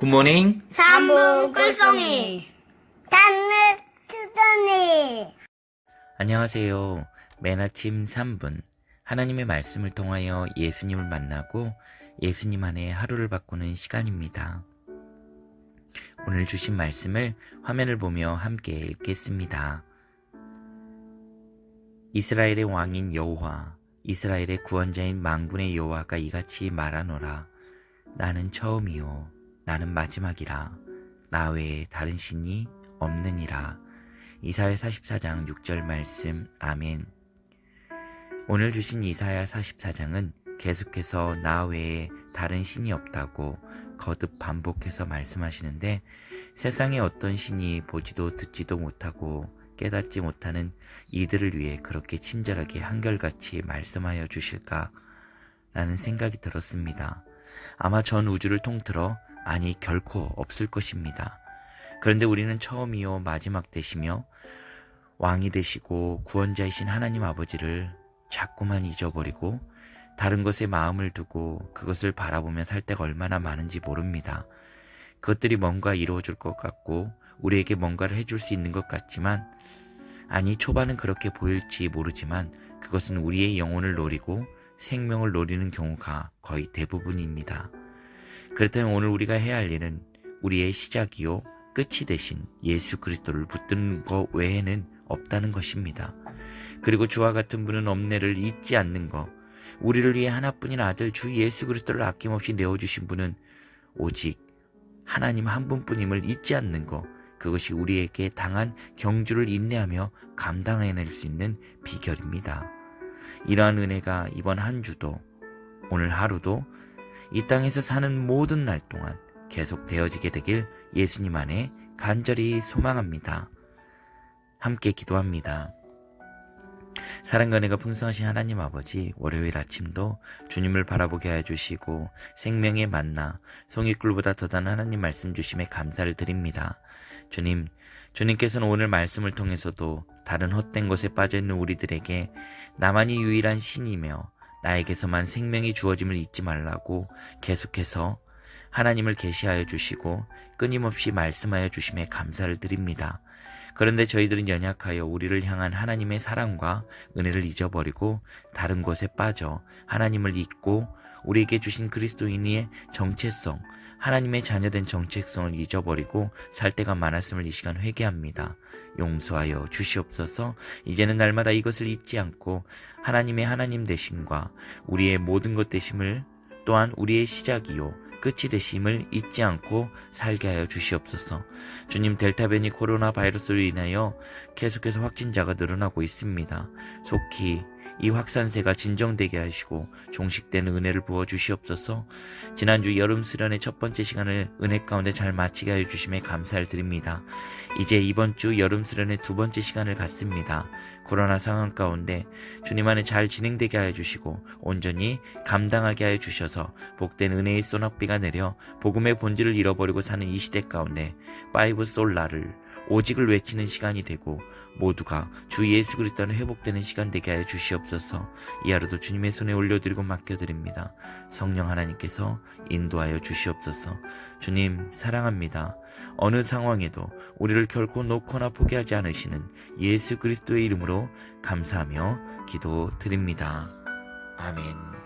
굿모닝. 삼부 꿀송이 단을 투더니 안녕하세요. 맨 아침 3분. 하나님의 말씀을 통하여 예수님을 만나고 예수님 안에 하루를 바꾸는 시간입니다. 오늘 주신 말씀을 화면을 보며 함께 읽겠습니다. 이스라엘의 왕인 여호와, 이스라엘의 구원자인 망군의 여호와가 이같이 말하노라. 나는 처음이요, 나는 마지막이라. 나 외에 다른 신이 없느니라. 이사야 44장 6절 말씀 아멘. 오늘 주신 이사야 44장은 계속해서 나 외에 다른 신이 없다고 거듭 반복해서 말씀하시는데 세상에 어떤 신이 보지도 듣지도 못하고 깨닫지 못하는 이들을 위해 그렇게 친절하게 한결같이 말씀하여 주실까 라는 생각이 들었습니다. 아마 전 우주를 통틀어 아니 결코 없을 것입니다. 그런데 우리는 처음이요 마지막 되시며 왕이 되시고 구원자이신 하나님 아버지를 자꾸만 잊어버리고 다른 것에 마음을 두고 그것을 바라보며 살 때가 얼마나 많은지 모릅니다. 그것들이 뭔가 이루어질 것 같고 우리에게 뭔가를 해줄 수 있는 것 같지만 아니 초반은 그렇게 보일지 모르지만 그것은 우리의 영혼을 노리고 생명을 노리는 경우가 거의 대부분입니다. 그렇다면 오늘 우리가 해야 할 일은 우리의 시작이요 끝이 되신 예수 그리스도를 붙드는 것 외에는 없다는 것입니다. 그리고 주와 같은 분은 엄내를 잊지 않는 것, 우리를 위해 하나뿐인 아들 주 예수 그리스도를 아낌없이 내어주신 분은 오직 하나님 한 분뿐임을 잊지 않는 것, 그것이 우리에게 당한 경주를 인내하며 감당해낼 수 있는 비결입니다. 이러한 은혜가 이번 한 주도 오늘 하루도 이 땅에서 사는 모든 날 동안 계속 되어지게 되길 예수님 안에 간절히 소망합니다. 함께 기도합니다. 사랑과 은혜가 풍성하신 하나님 아버지, 월요일 아침도 주님을 바라보게 하여 주시고 생명의 만나, 송이꿀보다 더단 하나님 말씀 주심에 감사를 드립니다. 주님, 주님께서는 오늘 말씀을 통해서도 다른 헛된 것에 빠져있는 우리들에게 나만이 유일한 신이며 나에게서만 생명이 주어짐을 잊지 말라고 계속해서 하나님을 계시하여 주시고 끊임없이 말씀하여 주심에 감사를 드립니다. 그런데 저희들은 연약하여 우리를 향한 하나님의 사랑과 은혜를 잊어버리고 다른 곳에 빠져 하나님을 잊고 우리에게 주신 그리스도인의 정체성, 하나님의 자녀된 정체성을 잊어버리고 살 때가 많았음을 이 시간 회개합니다. 용서하여 주시옵소서 이제는 날마다 이것을 잊지 않고 하나님의 하나님 되심과 우리의 모든 것 되심을 또한 우리의 시작이요 끝이 되심을 잊지 않고 살게 하여 주시옵소서. 주님 델타 변이 코로나 바이러스로 인하여 계속해서 확진자가 늘어나고 있습니다. 속히 이 확산세가 진정되게 하시고 종식되는 은혜를 부어 주시옵소서. 지난주 여름 수련의 첫 번째 시간을 은혜 가운데 잘 마치게 하여 주심에 감사를 드립니다. 이제 이번 주 여름 수련의 두 번째 시간을 갖습니다. 코로나 상황 가운데 주님 안에 잘 진행되게 하여 주시고 온전히 감당하게 하여 주셔서 복된 은혜의 소낙비가 내려 복음의 본질을 잃어버리고 사는 이 시대 가운데 파이브 솔라를 오직을 외치는 시간이 되고 모두가 주 예수 그리스도 안에 회복되는 시간 되게 하여 주시옵소서. 이 하루도 주님의 손에 올려드리고 맡겨드립니다. 성령 하나님께서 인도하여 주시옵소서. 주님 사랑합니다. 어느 상황에도 우리를 결코 놓거나 포기하지 않으시는 예수 그리스도의 이름으로 감사하며 기도 드립니다. 아멘.